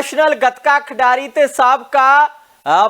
National gatka ਖਿਡਾਰੀ ਤੇ ਸਾਬਕਾ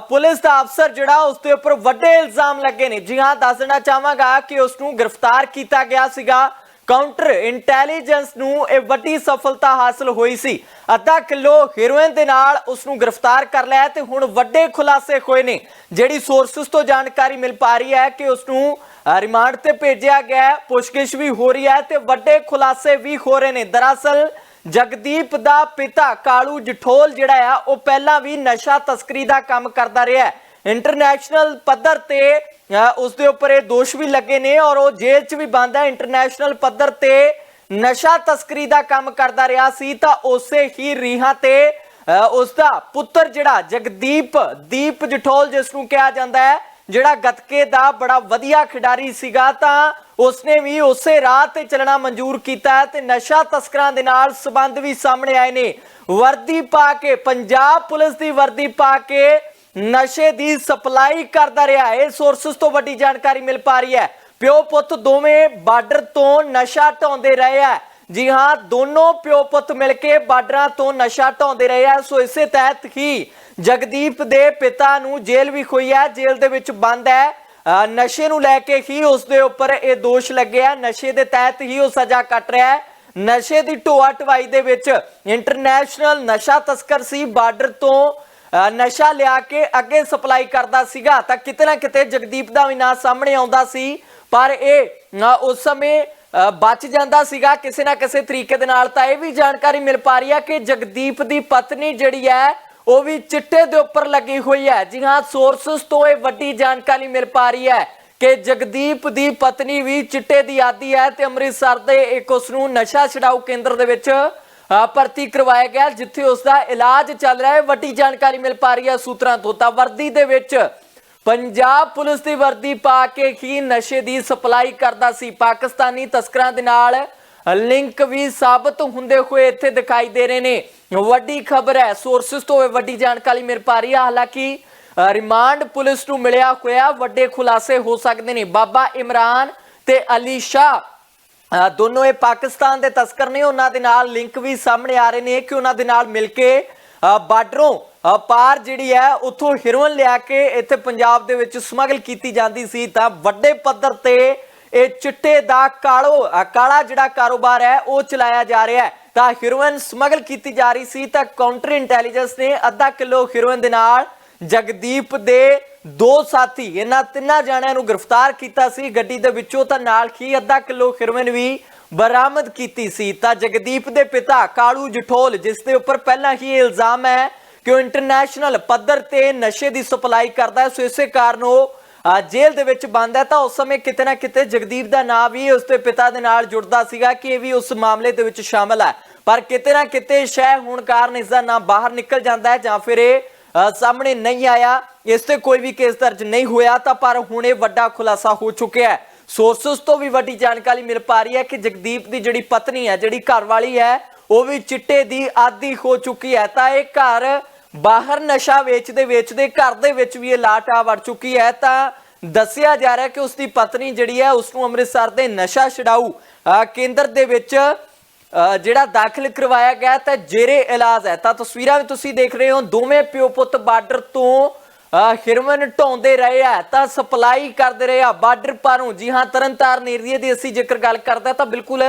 ਪੁਲਿਸ ਦਾ ਅਫਸਰ ਜਿਹੜਾ ਉਸ ਦੇ ਉੱਪਰ ਵੱਡੇ ਇਲਜ਼ਾਮ ਲੱਗੇ ਨੇ। ਜੀ ਹਾਂ, ਦੱਸ ਚਾਹਾਂਗਾ ਕਿ ਉਸ ਨੂੰ ਗ੍ਰਿਫਤਾਰ ਕੀਤਾ ਗਿਆ ਸੀਗਾ। ਕਾਊਂਟਰ ਇੰਟੈਲੀਜੈਂਸ ਨੂੰ ਇਹ ਵੱਡੀ ਸਫਲਤਾ ਹਾਸਲ ਹੋਈ ਸੀ ਅੱਧਾ ਕਿਲੋ ਹੈਰੋਇਨ ਦੇ ਨਾਲ ਉਸ ਨੂੰ ਗ੍ਰਿਫਤਾਰ ਕਰ ਲਿਆ ਤੇ ਹੁਣ ਵੱਡੇ ਖੁਲਾਸੇ ਹੋਏ ਨੇ। ਜਿਹੜੀ ਸੋਰਸਸ ਤੋਂ ਜਾਣਕਾਰੀ ਮਿਲ ਪਾ ਰਹੀ ਹੈ ਕਿ ਉਸ ਨੂੰ ਰਿਮਾਂਡ ਤੇ ਭੇਜਿਆ ਗਿਆ ਪੁੱਛਗਿੱਛ ਵੀ ਹੋ ਰਹੀ ਹੈ ਤੇ ਵੱਡੇ ਖੁਲਾਸੇ ਵੀ ਹੋ ਰਹੇ ਨੇ। ਦਰਅਸਲ ਜਗਦੀਪ ਦਾ ਪਿਤਾ ਕਾਲੂ ਜਠੋਲ ਜਿਹੜਾ ਆ ਉਹ ਪਹਿਲਾਂ ਵੀ ਨਸ਼ਾ ਤਸਕਰੀ ਦਾ ਕੰਮ ਕਰਦਾ ਰਿਹਾ ਹੈ। ਇੰਟਰਨੈਸ਼ਨਲ ਪੱਧਰ ਤੇ ਅ, ਉਸ ਦੇ ਉੱਪਰ ਇਹ ਦੋਸ਼ ਵੀ ਲੱਗੇ ਨੇ ਔਰ ਉਹ ਜੇਲ੍ਹ 'ਚ ਵੀ ਬੰਦ ਹੈ। ਇੰਟਰਨੈਸ਼ਨਲ ਪੱਧਰ ਤੇ ਨਸ਼ਾ ਤਸਕਰੀ ਦਾ ਕੰਮ ਕਰਦਾ ਰਿਹਾ ਸੀ ਤਾਂ ਉਸੇ ਹੀ ਰੀਹਾਂ ਤੇ ਅ, ਉਸ ਦਾ ਪੁੱਤਰ ਜਿਹੜਾ ਜਗਦੀਪ ਦੀਪ ਜਠੋਲ ਜਿਸ ਨੂੰ ਕਿਹਾ ਜਾਂਦਾ ਹੈ ਜਿਹੜਾ ਗੱਤਕੇ ਦਾ ਬੜਾ ਵਧੀਆ ਖਿਡਾਰੀ ਸੀਗਾ ਤਾਂ ਉਸਨੇ ਵੀ ਉਸੇ ਰਾਹ ਤੇ ਚੱਲਣਾ ਮਨਜ਼ੂਰ ਕੀਤਾ ਹੈ ਤੇ ਨਸ਼ਾ ਤਸਕਰਾਂ ਦੇ ਨਾਲ ਸਬੰਧ ਵੀ ਸਾਹਮਣੇ ਆਏ ਨੇ। ਵਰਦੀ ਪਾ ਕੇ, ਪੰਜਾਬ ਪੁਲਿਸ ਦੀ ਵਰਦੀ ਪਾ ਕੇ ਨਸ਼ੇ ਦੀ ਸਪਲਾਈ ਕਰਦਾ ਰਿਹਾ। ਹੈ। ਇਹ ਸੋਰਸਸ ਤੋਂ ਵੱਡੀ ਜਾਣਕਾਰੀ ਮਿਲ ਪਾ ਰਹੀ ਹੈ। ਪਿਓ ਪੁੱਤ ਦੋਵੇਂ ਬਾਰਡਰ ਤੋਂ ਨਸ਼ਾ ਢਾਉਂਦੇ ਰਹੇ ਆ ਜੀ ਹਾਂ, ਦੋਨੋਂ ਪਿਓ ਪੁੱਤ ਮਿਲ ਕੇ ਬਾਰਡਰਾਂ ਤੋਂ ਨਸ਼ਾ ਢਾਉਂਦੇ ਰਹੇ ਆ ਸੋ ਇਸੇ ਤਹਿਤ ਹੀ ਜਗਦੀਪ ਦੇ ਪਿਤਾ ਨੂੰ ਜੇਲ੍ਹ ਵੀ ਹੋਈ ਹੈ, ਜੇਲ੍ਹ ਦੇ ਵਿੱਚ ਬੰਦ ਹੈ। ਨਸ਼ੇ ਨੂੰ ਲੈ ਕੇ ਹੀ ਉਸ ਦੇ ਉੱਪਰ ਇਹ ਦੋਸ਼ ਲੱਗਿਆ ਨਸ਼ੇ ਦੇ ਤਹਿਤ ਹੀ ਉਹ ਸਜ਼ਾ ਕੱਟ ਰਿਹਾ ਹੈ। ਨਸ਼ੇ ਦੀ ਢੋਆ ਢਵਾਈ ਦੇ ਵਿੱਚ ਇੰਟਰਨੈਸ਼ਨਲ ਨਸ਼ਾ ਤਸਕਰ ਸੀ, ਬਾਰਡਰ ਤੋਂ ਨਸ਼ਾ ਲਿਆ ਕੇ ਅੱਗੇ ਸਪਲਾਈ ਕਰਦਾ ਸੀਗਾ। ਤਾਂ ਕਿਤੇ ਨਾ ਕਿਤੇ ਜਗਦੀਪ ਦਾ ਵੀ ਨਾਂ ਸਾਹਮਣੇ ਆਉਂਦਾ ਸੀ, ਪਰ ਇਹ ਉਸ ਸਮੇਂ ਬਚ ਜਾਂਦਾ ਸੀਗਾ। ਕਿਸੇ ਨਾ ਕਿਸੇ ਤਰੀਕੇ ਦੇ ਨਾਲ ਤਾਂ ਇਹ ਵੀ ਜਾਣਕਾਰੀ ਮਿਲ ਪਾ ਰਹੀ ਹੈ ਕਿ ਜਗਦੀਪ ਦੀ ਪਤਨੀ ਜਿਹੜੀ ਹੈ ਉਹ ਵੀ ਚਿੱਟੇ ਦੇ ਉੱਪਰ ਲੱਗੀ ਹੋਈ ਹੈ। ਜੀ ਹਾਂ ਸੋਰਸਸ ਤੋਂ ਇਹ ਵੱਡੀ ਜਾਣਕਾਰੀ ਮਿਲ ਪਾ ਰਹੀ ਹੈ ਕਿ ਜਗਦੀਪ ਦੀ ਪਤਨੀ ਵੀ ਚਿੱਟੇ ਦੀ ਆਦੀ ਹੈ ਤੇ ਅੰਮ੍ਰਿਤਸਰ ਦੇ ਇੱਕ ਉਸ ਨੂੰ ਨਸ਼ਾ ਛਡਾਊ ਕੇਂਦਰ ਦੇ ਵਿੱਚ ਭਰਤੀ ਕਰਵਾਇਆ ਗਿਆ, ਜਿੱਥੇ ਉਸ ਦਾ ਇਲਾਜ ਚੱਲ ਰਿਹਾ ਹੈ। ਵੱਡੀ ਜਾਣਕਾਰੀ ਮਿਲ ਪਾ ਰਹੀ ਹੈ ਸੂਤਰਾਂ ਤੋਂ ਤਾਂ। ਵਰਦੀ ਦੇ ਵਿੱਚ ਪੰਜਾਬ ਪੁਲਿਸ ਦੀ ਵਰਦੀ ਪਾ ਕੇ ਹੀ ਨਸ਼ੇ ਦੀ ਸਪਲਾਈ ਕਰਦਾ ਸੀ। ਪਾਕਿਸਤਾਨੀ ਤਸਕਰਾਂ ਦੇ ਨਾਲ ਲਿੰਕ ਵੀ ਸਾਬਤ ਹੁੰਦੇ ਹੋਏ ਇੱਥੇ ਦਿਖਾਈ ਦੇ ਰਹੇ ਨੇ। ਵੱਡੀ ਖਬਰ ਹੈ ਸੋਰਸਸ ਤੋਂ ਵੱਡੀ ਜਾਣਕਾਰੀ ਮਿਲ ਪਾ ਰਹੀ ਹੈ। ਹਾਲਾਂਕਿ ਰਿਮਾਂਡ ਪੁਲਿਸ ਨੂੰ ਮਿਲਿਆ ਹੋਇਆ ਵੱਡੇ ਖੁਲਾਸੇ ਹੋ ਸਕਦੇ ਨੇ। ਬਾਬਾ ਇਮਰਾਨ ਤੇ ਅਲੀ ਸ਼ਾਹ ਅ, ਦੋਨੋਂ ਇਹ ਪਾਕਿਸਤਾਨ ਦੇ ਤਸਕਰ ਨੇ। ਉਹਨਾਂ ਦੇ ਨਾਲ ਲਿੰਕ ਵੀ ਸਾਹਮਣੇ ਆ ਰਹੇ ਨੇ ਕਿ ਉਹਨਾਂ ਦੇ ਨਾਲ ਮਿਲ ਕੇ ਅ, ਬਾਰਡਰੋਂ ਪਾਰ ਜਿਹੜੀ ਹੈ ਉੱਥੋਂ ਹੀਰੋਇਨ ਲਿਆ ਕੇ ਇੱਥੇ ਪੰਜਾਬ ਦੇ ਵਿੱਚ ਸਮਗਲ ਕੀਤੀ ਜਾਂਦੀ ਸੀ। ਤਾਂ ਵੱਡੇ ਪੱਧਰ ਤੇ ਇਹ ਚਿੱਟੇ ਦਾ ਕਾਲੋ ਕਾਲਾ ਜਿਹੜਾ ਕਾਰੋਬਾਰ ਹੈ, ਉਹ ਚਲਾਇਆ ਜਾ ਰਿਹਾ ਹੈ। ਤਾਂ ਹੀਰੋਇਨ ਸਮਗਲ ਕੀਤੀ ਜਾ ਰਹੀ ਸੀ ਤਾਂ ਕਾਊਂਟਰ ਇੰਟੈਲੀਜੈਂਸ ਨੇ ਅੱਧਾ ਕਿਲੋ ਹੀਰੋਇਨ ਦੇ ਨਾਲ ਜਗਦੀਪ ਦੇ ਦੋ ਸਾਥੀ, ਇਹਨਾਂ ਤਿੰਨਾਂ ਜਣਿਆਂ ਨੂੰ ਗ੍ਰਿਫਤਾਰ ਕੀਤਾ ਸੀ। ਗੱਡੀ ਦੇ ਵਿੱਚੋਂ ਤਾਂ ਨਾਲ ਹੀ ਅੱਧਾ ਕਿਲੋ ਹੀਰੋਇਨ ਵੀ ਬਰਾਮਦ ਕੀਤੀ ਸੀ। ਤਾਂ ਜਗਦੀਪ ਦੇ ਪਿਤਾ ਕਾਲੂ ਜਠੋਲ, ਜਿਸ ਦੇ ਉੱਪਰ ਪਹਿਲਾਂ ਹੀ ਇਹ ਇਲਜ਼ਾਮ ਹੈ ਕਿ ਉਹ ਇੰਟਰਨੈਸ਼ਨਲ ਪੱਧਰ ਤੇ ਨਸ਼ੇ ਦੀ ਸਪਲਾਈ ਕਰਦਾ ਹੈ, ਸੋ ਇਸੇ ਕਾਰਨ ਉਹ ਜੇਲ੍ਹ ਦੇ ਵਿੱਚ ਬੰਦ ਹੈ ਤਾਂ ਉਸ ਸਮੇਂ ਕਿਤੇ ਨਾ ਕਿਤੇ ਜਗਦੀਪ ਦਾ ਨਾਮ ਵੀ ਉਸ ਦੇ ਪਿਤਾ ਦੇ ਨਾਲ ਜੁੜਦਾ ਸੀਗਾ ਕਿ ਇਹ ਵੀ ਉਸ ਮਾਮਲੇ ਦੇ ਵਿੱਚ ਸ਼ਾਮਲ ਹੈ। ਪਰ ਕਿਤੇ ਨਾ ਕਿਤੇ ਸ਼ੈ ਹੋਣ ਕਾਰਨ ਇਸ ਦਾ ਨਾਮ ਬਾਹਰ ਨਿਕਲ ਜਾਂਦਾ ਹੈ ਜਾਂ ਫਿਰ ਇਹ ਸਾਹਮਣੇ ਨਹੀਂ ਆਇਆ। ਇਸ ਤੇ ਕੋਈ ਵੀ ਕੇਸ ਦਰਜ ਨਹੀਂ ਹੋਇਆ ਤਾਂ ਪਰ ਹੁਣ ਇਹ ਵੱਡਾ ਖੁਲਾਸਾ ਹੋ ਚੁੱਕਿਆ ਹੈ। ਸੋਰਸਸ ਤੋਂ ਵੀ ਵੱਡੀ ਜਾਣਕਾਰੀ ਮਿਲ ਪਾ ਰਹੀ ਹੈ ਕਿ ਜਗਦੀਪ ਦੀ ਜਿਹੜੀ ਪਤਨੀ ਹੈ, ਜਿਹੜੀ ਘਰ ਵਾਲੀ ਹੈ, ਉਹ ਵੀ ਚਿੱਟੇ ਦੀ ਆਦੀ ਹੋ ਚੁੱਕੀ ਹੈ। ਤਾਂ ਇਹ ਘਰ ਬਾਹਰ ਨਸ਼ਾ ਵੇਚਦੇ ਵੇਚਦੇ ਘਰ ਦੇ ਵਿੱਚ ਵੀ ਇਹ ਲਾਟ ਆ ਵੜ ਚੁੱਕੀ ਹੈ। ਤਾਂ ਦੱਸਿਆ ਜਾ ਰਿਹਾ ਕਿ ਉਸ ਦੀ ਪਤਨੀ ਜਿਹੜੀ ਹੈ ਉਸ ਨੂੰ ਅੰਮ੍ਰਿਤਸਰ ਦੇ ਨਸ਼ਾ ਛਡਾਊ ਕੇਂਦਰ ਦੇ ਵਿੱਚ ਜਿਹੜਾ ਦਾਖਲ ਕਰਵਾਇਆ ਗਿਆ ਤਾਂ ਜੇਰੇ ਇਲਾਜ ਹੈ। ਤਾਂ ਤਸਵੀਰਾਂ ਵੀ ਤੁਸੀਂ ਦੇਖ ਰਹੇ ਹੋ ਦੋਵੇਂ ਪਿਓ ਪੁੱਤ ਬਾਰਡਰ ਤੋਂ ਅ, ਹਿਰਮਨ ਢਾਉਂਦੇ ਰਹੇ ਆ। ਤਾਂ ਸਪਲਾਈ ਕਰਦੇ ਰਹੇ ਆ ਬਾਰਡਰ ਪਾਰੋਂ। ਜੀ ਹਾਂ ਤਰਨਤਾਰਨ ਏਰੀਏ ਦੀ ਅਸੀਂ ਜੇਕਰ ਗੱਲ ਕਰਦੇ ਹਾਂ ਤਾਂ ਬਿਲਕੁਲ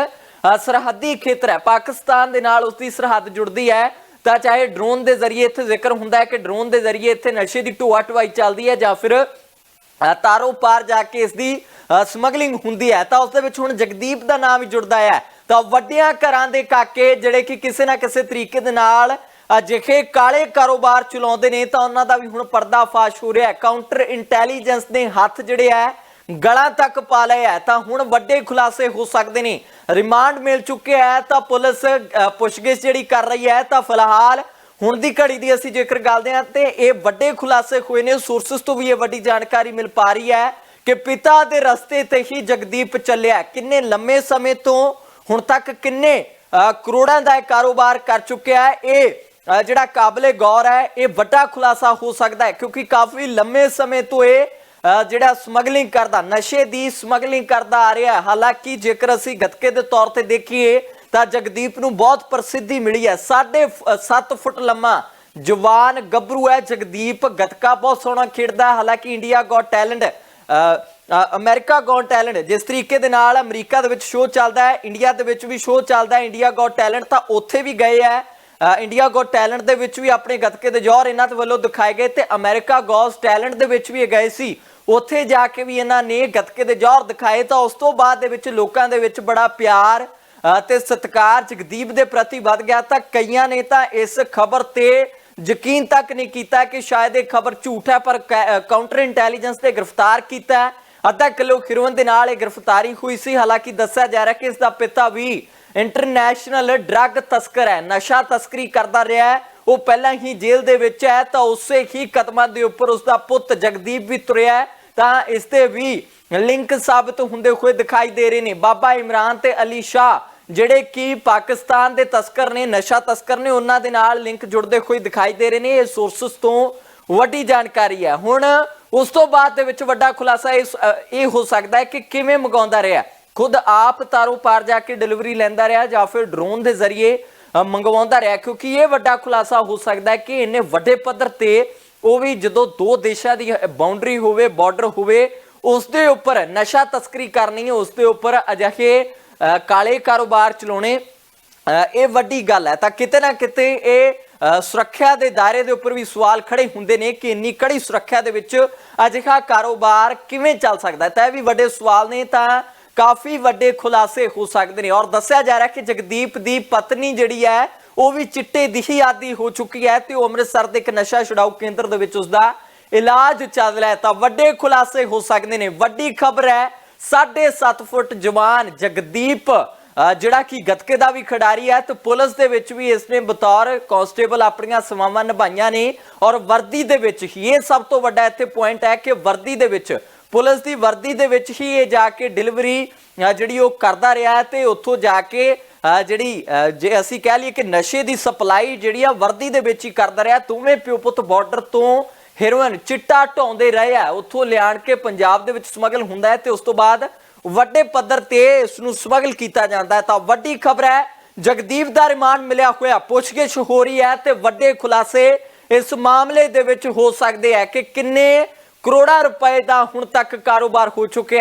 ਸਰਹੱਦੀ ਖੇਤਰ ਹੈ। ਪਾਕਿਸਤਾਨ ਦੇ ਨਾਲ ਉਸ ਦੀ ਸਰਹੱਦ ਜੁੜਦੀ ਹੈ। ਤਾਂ ਚਾਹੇ ਡਰੋਨ ਦੇ ਜ਼ਰੀਏ ਇੱਥੇ ਜ਼ਿਕਰ ਹੁੰਦਾ ਹੈ ਕਿ ਡਰੋਨ ਦੇ ਜ਼ਰੀਏ ਇੱਥੇ ਨਸ਼ੇ ਦੀ ਢੋਆ ਢਵਾਈ ਚੱਲਦੀ ਹੈ ਜਾਂ ਫਿਰ ਤਾਰੋ ਪਾਰ ਜਾ ਕੇ ਇਸ ਦੀ ਸਮਗਲਿੰਗ ਹੁੰਦੀ ਹੈ। ਤਾਂ ਉਸ ਦੇ ਵਿੱਚ ਹੁਣ ਜਗਦੀਪ ਦਾ ਨਾਮ ਵੀ ਜੁੜਦਾ ਹੈ। ਤਾਂ ਵੱਡਿਆਂ ਘਰਾਂ ਦੇ ਕਾਕੇ ਜਿਹੜੇ ਕਿ ਕਿਸੇ ਨਾ ਕਿਸੇ ਤਰੀਕੇ ਦੇ ਨਾਲ ਅਜਿਹੇ ਕਾਲੇ ਕਾਰੋਬਾਰ ਚਲਾਉਂਦੇ ਨੇ, ਤਾਂ ਉਹਨਾਂ ਦਾ ਵੀ ਹੁਣ ਪਰਦਾਫਾਸ਼ ਹੋ ਰਿਹਾ ਹੈ। ਕਾਊਂਟਰ ਇੰਟੈਲੀਜੈਂਸ ਦੇ ਹੱਥ ਜਿਹੜੇ ਹੈ ਗਲਾਂ ਤੱਕ ਪਾ ਲਏ ਹੈ ਤਾਂ ਹੁਣ ਵੱਡੇ ਖੁਲਾਸੇ ਹੋ ਸਕਦੇ ਨੇ। ਰਿਮਾਂਡ ਮਿਲ ਚੁੱਕਿਆ ਹੈ ਤਾਂ ਪੁਲਿਸ ਪੁੱਛਗਿੱਛ ਜਿਹੜੀ ਕਰ ਰਹੀ ਹੈ ਤਾਂ ਫਿਲਹਾਲ ਹੁਣ ਦੀ ਘੜੀ ਦੀ ਅਸੀਂ ਜੇਕਰ ਗੱਲਦੇ ਹਾਂ ਤੇ ਇਹ ਵੱਡੇ ਖੁਲਾਸੇ ਹੋਏ ਨੇ। ਸੋਰਸਸ ਤੋਂ ਵੀ ਇਹ ਵੱਡੀ ਜਾਣਕਾਰੀ ਮਿਲ ਪਾ ਰਹੀ ਹੈ ਕਿ ਪਿਤਾ ਦੇ ਰਸਤੇ ਤੇ ਹੀ ਜਗਦੀਪ ਚੱਲਿਆ ਕਿੰਨੇ ਲੰਮੇ ਸਮੇਂ ਤੋਂ ਹੁਣ ਤੱਕ ਕਿੰਨੇ ਅ, ਕਰੋੜਾਂ ਦਾ ਇਹ ਕਾਰੋਬਾਰ ਕਰ ਚੁੱਕਿਆ ਹੈ ਇਹ ਜਿਹੜਾ ਕਾਬਲੇ ਗੌਰ ਹੈ ਇਹ ਵੱਡਾ ਖੁਲਾਸਾ ਹੋ ਸਕਦਾ ਹੈ ਕਿਉਂਕਿ ਕਾਫੀ ਲੰਮੇ ਸਮੇਂ ਤੋਂ ਇਹ ਜਿਹੜਾ ਸਮਗਲਿੰਗ ਕਰਦਾ, ਨਸ਼ੇ ਦੀ ਸਮਗਲਿੰਗ ਕਰਦਾ ਆ ਰਿਹਾ ਹਾਲਾਂਕਿ ਜੇਕਰ ਅਸੀਂ ਗਤਕੇ ਦੇ ਤੌਰ ਤੇ ਦੇਖੀਏ, ਤਾਂ ਜਗਦੀਪ ਨੂੰ ਬਹੁਤ ਪ੍ਰਸਿੱਧੀ ਮਿਲੀ ਹੈ। 7 ਫੁੱਟ ਲੰਮਾ ਜਵਾਨ ਗੱਭਰੂ ਹੈ ਜਗਦੀਪ। ਗੱਤਕਾ ਬਹੁਤ ਸੋਹਣਾ ਖੇਡਦਾ ਹਾਲਾਂਕਿ India got talent America got talent ਜਿਸ ਤਰੀਕੇ ਦੇ ਨਾਲ ਅਮਰੀਕਾ ਦੇ ਵਿੱਚ ਸ਼ੋਅ ਚੱਲਦਾ ਹੈ, ਇੰਡੀਆ ਦੇ ਵਿੱਚ ਵੀ ਸ਼ੋਅ ਚੱਲਦਾ ਹੈ, ਇੰਡੀਆ ਗੋਟ ਟੈਲੈਂਟ ਤਾਂ ਉੱਥੇ ਵੀ ਗਏ ਹੈ। ਇੰਡੀਆ ਗੋਟ ਟੈਲੈਂਟ ਦੇ ਵਿੱਚ ਵੀ ਆਪਣੇ ਗੱਤਕੇ ਦੇ ਜੌਹਰ ਇਹਨਾਂ ਦੇ ਵੱਲੋਂ ਦਿਖਾਏ ਗਏ ਤੇ ਅਮਰੀਕਾ ਗੋਸ ਟੈਲੈਂਟ ਦੇ ਵਿੱਚ ਵੀ ਇਹ ਗਏ ਸੀ। ਉੱਥੇ ਜਾ ਕੇ ਵੀ ਇਹਨਾਂ ਨੇ ਗੱਤਕੇ ਦੇ ਜੌਹਰ ਦਿਖਾਏ ਤਾਂ ਉਸ ਤੋਂ ਬਾਅਦ ਦੇ ਵਿੱਚ ਲੋਕਾਂ ਦੇ ਵਿੱਚ ਬੜਾ ਪਿਆਰ ਅ, ਤੇ ਸਤਿਕਾਰ ਜਗਦੀਪ ਦੇ ਪ੍ਰਤੀ ਵੱਧ ਗਿਆ ਤਾਂ ਕਈਆਂ ਨੇ ਤਾਂ ਇਸ ਖਬਰ ਤੇ ਯਕੀਨ ਤੱਕ ਨਹੀਂ ਕੀਤਾ ਕਿ ਸ਼ਾਇਦ ਇਹ ਖਬਰ ਝੂਠ ਹੈ ਪਰ ਕਾਊਂਟਰ ਇੰਟੈਲੀਜੈਂਸ ਤੇ ਗ੍ਰਿਫਤਾਰ ਕੀਤਾ ਅੱਧਾ ਕਿਲੋ ਖਿਰਵਨ ਦੇ ਨਾਲ ਇਹ ਗ੍ਰਿਫਤਾਰੀ ਹੋਈ ਸੀ। ਹਾਲਾਂਕਿ ਦੱਸਿਆ ਜਾ ਰਿਹਾ ਕਿ ਇਸ ਦਾ ਪਿਤਾ ਵੀ ਇੰਟਰਨੈਸ਼ਨਲ ਡਰੱਗ ਤਸਕਰ ਹੈ, ਨਸ਼ਾ ਤਸਕਰੀ ਕਰਦਾ ਰਿਹਾ ਹੈ। ਉਹ ਪਹਿਲਾਂ ਹੀ ਜੇਲ੍ਹ ਦੇ ਵਿੱਚ ਹੈ, ਤਾਂ ਉਸੇ ਹੀ ਕਦਮਾਂ ਦੇ ਉੱਪਰ ਉਸ ਦਾ ਪੁੱਤ ਜਗਦੀਪ ਵੀ ਤੁਰਿਆ ਹੈ। ਤਾਂ ਇਸ ਤੇ ਵੀ ਲਿੰਕ ਸਾਬਤ ਹੁੰਦੇ ਹੋਏ ਦਿਖਾਈ ਦੇ ਰਹੇ ਨੇ। ਬਾਬਾ ਇਮਰਾਨ ਤੇ ਅਲੀ ਸ਼ਾਹ, ਜਿਹੜੇ ਕਿ ਪਾਕਿਸਤਾਨ ਦੇ ਤਸਕਰ ਨੇ, ਨਸ਼ਾ ਤਸਕਰ ਨੇ, ਉਹਨਾਂ ਦੇ ਨਾਲ ਲਿੰਕ ਜੁੜਦੇ ਹੋਏ ਦਿਖਾਈ ਦੇ ਰਹੇ ਨੇ। ਇਹ ਸੋਰਸਸ ਤੋਂ ਵੱਡੀ ਜਾਣਕਾਰੀ ਹੈ। ਹੁਣ ਉਸ ਤੋਂ ਬਾਅਦ ਦੇ ਵਿੱਚ ਵੱਡਾ ਖੁਲਾਸਾ ਇਸ ਇਹ ਹੋ ਸਕਦਾ ਹੈ ਕਿ ਕਿਵੇਂ ਮੰਗਾਉਂਦਾ ਰਿਹਾ ਖੁਦ ਆਪ ਤਾਰੋ ਪਾਰ ਜਾ ਕੇ ਡਿਲੀਵਰੀ ਲੈਂਦਾ ਰਿਹਾ ਜਾਂ ਫਿਰ ਡਰੋਨ ਦੇ ਜ਼ਰੀਏ ਮੰਗਵਾਉਂਦਾ ਰਿਹਾ, ਕਿਉਂਕਿ ਇਹ ਵੱਡਾ ਖੁਲਾਸਾ ਹੋ ਸਕਦਾ ਹੈ ਕਿ ਇੰਨੇ ਵੱਡੇ ਪੱਧਰ ਤੇ ਉਹ ਵੀ ਜਦੋਂ ਦੋ ਦੇਸ਼ਾਂ ਦੀ ਬਾਉਂਡਰੀ ਹੋਵੇ ਬਾਰਡਰ ਹੋਵੇ, ਉਸ ਦੇ ਉੱਪਰ ਨਸ਼ਾ ਤਸਕਰੀ ਕਰਨੀ ਹੈ ਉਸ ਦੇ ਉੱਪਰ ਅਜਿਹੇ ਕਾਲੇ ਕਾਰੋਬਾਰ ਚਲਾਉਣੇ ਇਹ ਵੱਡੀ ਗੱਲ ਹੈ। ਤਾਂ ਕਿਤੇ ਨਾ ਕਿਤੇ ਇਹ ਸੁਰੱਖਿਆ ਦੇ ਦਾਇਰੇ ਦੇ ਉੱਪਰ ਵੀ ਸਵਾਲ ਖੜੇ ਹੁੰਦੇ ਨੇ ਕਿ ਇੰਨੀ ਕੜੀ ਸੁਰੱਖਿਆ ਦੇ ਵਿੱਚ ਅਜਿਹਾ ਕਾਰੋਬਾਰ ਕਿਵੇਂ ਚੱਲ ਸਕਦਾ ਹੈ। ਤਾਂ ਇਹ ਵੀ ਵੱਡੇ ਸਵਾਲ ਨੇ, ਤਾਂ ਕਾਫੀ ਵੱਡੇ ਖੁਲਾਸੇ ਹੋ ਸਕਦੇ ਨੇ। ਔਰ ਦੱਸਿਆ ਜਾ ਰਿਹਾ ਕਿ ਜਗਦੀਪ ਦੀ ਪਤਨੀ ਜਿਹੜੀ ਹੈ, ਉਹ ਵੀ ਚਿੱਟੇ ਦੀ ਆਦੀ ਹੋ ਚੁੱਕੀ ਹੈ ਤੇ ਉਹ ਅੰਮ੍ਰਿਤਸਰ ਦੇ ਇੱਕ ਨਸ਼ਾ ਛੁਡਾਊ ਕੇਂਦਰ ਦੇ ਵਿੱਚ ਉਸਦਾ ਇਲਾਜ ਚੱਲ ਰਿਹਾ ਤਾਂ ਵੱਡੇ ਖੁਲਾਸੇ ਹੋ ਸਕਦੇ ਨੇ। ਵੱਡੀ ਖਬਰ ਹੈ 7.5 ਫੁੱਟ ਜਵਾਨ ਜਗਦੀਪ ਜਿਹੜਾ ਕਿ ਗੱਤਕੇ ਦਾ ਵੀ ਖਿਡਾਰੀ ਹੈ ਤੇ ਪੁਲਿਸ ਦੇ ਵਿੱਚ ਵੀ ਇਸਨੇ ਬਤੌਰ ਕਾਂਸਟੇਬਲ ਆਪਣੀਆਂ ਸੇਵਾਵਾਂ ਨਿਭਾਈਆਂ ਨੇ। ਔਰ ਵਰਦੀ ਦੇ ਵਿੱਚ ਹੀ ਇਹ ਸਭ ਤੋਂ ਵੱਡਾ ਇੱਥੇ ਪੁਆਇੰਟ ਹੈ ਕਿ ਵਰਦੀ ਦੇ ਵਿੱਚ ਪੁਲਿਸ ਦੀ ਵਰਦੀ ਦੇ ਵਿੱਚ ਹੀ ਇਹ ਜਾ ਕੇ ਡਿਲੀਵਰੀ ਜਿਹੜੀ ਉਹ ਕਰਦਾ ਰਿਹਾ ਹੈ ਤੇ ਉੱਥੋਂ ਜਾ ਕੇ ਜਿਹੜੀ ਜੇ ਅਸੀਂ ਕਹਿ ਲਈਏ ਕਿ ਨਸ਼ੇ ਦੀ ਸਪਲਾਈ ਜਿਹੜੀ ਆ ਵਰਦੀ ਦੇ ਵਿੱਚ ਹੀ ਕਰਦਾ ਰਿਹਾ, ਦੋਵੇਂ ਪਿਓ ਪੁੱਤ ਬਾਰਡਰ ਤੋਂ ਹੈਰੋਇਨ ਚਿੱਟਾ ਢਾਉਂਦੇ ਰਹੇ ਆ। ਉੱਥੋਂ ਲਿਆਣ ਕੇ ਪੰਜਾਬ ਦੇ ਵਿੱਚ ਸਮਗਲ ਹੁੰਦਾ ਹੈ ਤੇ ਉਸ ਤੋਂ ਬਾਅਦ ਵੱਡੇ ਪੱਧਰ ਤੇ ਇਸ ਨੂੰ ਸਮਗਲ ਕੀਤਾ ਜਾਂਦਾ ਹੈ। ਤਾਂ ਵੱਡੀ ਖਬਰ ਹੈ, ਜਗਦੀਪ ਦਾ ਰਿਮਾਂਡ ਮਿਲਿਆ ਹੋਇਆ, ਪੁੱਛਗਿੱਛ ਹੋ ਰਹੀ ਹੈ ਤੇ ਵੱਡੇ ਖੁਲਾਸੇ ਇਸ ਮਾਮਲੇ ਦੇ ਵਿੱਚ ਹੋ ਸਕਦੇ ਆ ਕਿ ਕਿੰਨੇ ਕਰੋੜਾਂ ਰੁਪਏ ਦਾ ਹੁਣ ਤੱਕ ਕਾਰੋਬਾਰ ਹੋ ਚੁੱਕਿਆ